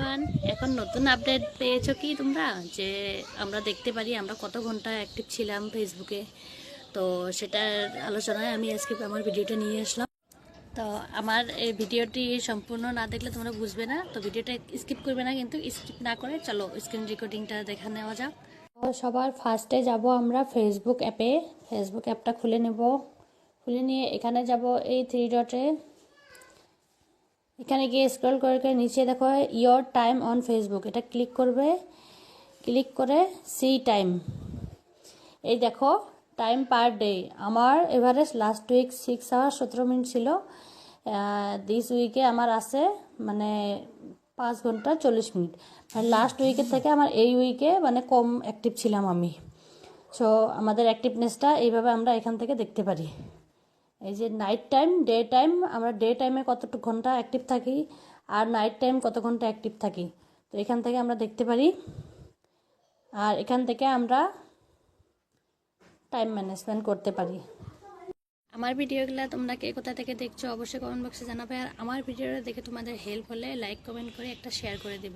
Everyone এখন নতুন update পেয়েছ কি তোমরা? যে আমরা দেখতে পারি, আমরা কত ঘণ্টা অ্যাক্টিভ ছিলাম ফেসবুকে তো সেটার আলোচনায় আমি আজকে আমার ভিডিওটা নিয়ে আসলাম। তো আমার এই ভিডিওটি সম্পূর্ণ না দেখলে তোমরা বুঝবে না। তো ভিডিওটা স্কিপ করবে না, কিন্তু স্কিপ না করে চলো স্ক্রিন রেকর্ডিংটা দেখা নেওয়া যাক। সবার ফার্স্টে যাব আমরা ফেসবুক অ্যাপে ফেসবুক অ্যাপটা খুলে নেব। খুলে নিয়ে এখানে যাব এই থ্রি ডটে এখানে গিয়ে স্ক্রল করে করে নিচে দেখো ইয়োর টাইম অন ফেসবুক এটা ক্লিক করবে ক্লিক করে সি টাইম এই দেখো টাইম পার ডে আমার average last week six hour সতেরো মিনিট ছিল। দিস উইকে আমার আছে মানে পাঁচ ঘণ্টা চল্লিশ মিনিট মানে লাস্ট উইকের থেকে আমার এই উইকে মানে কম অ্যাক্টিভ ছিলাম আমি। সো আমাদের অ্যাক্টিভনেসটা এইভাবে আমরা এখান থেকে দেখতে পারি। এই যে নাইট টাইম ডে টাইম আমরা ডে টাইমে কতটুকু ঘণ্টা অ্যাক্টিভ থাকি আর নাইট টাইম কত ঘণ্টা অ্যাক্টিভ থাকি? তো এখান থেকে আমরা দেখতে পারি। আর এখান থেকে আমরা টাইম ম্যানেজমেন্ট করতে পারি। আমার ভিডিওগুলো তোমরা কে কোথা থেকে দেখছ অবশ্যই কমেন্ট বক্সে জানাবে। আর আমার ভিডিওটা দেখে তোমাদের হেল্প হলে লাইক কমেন্ট করে একটা শেয়ার করে দেবে।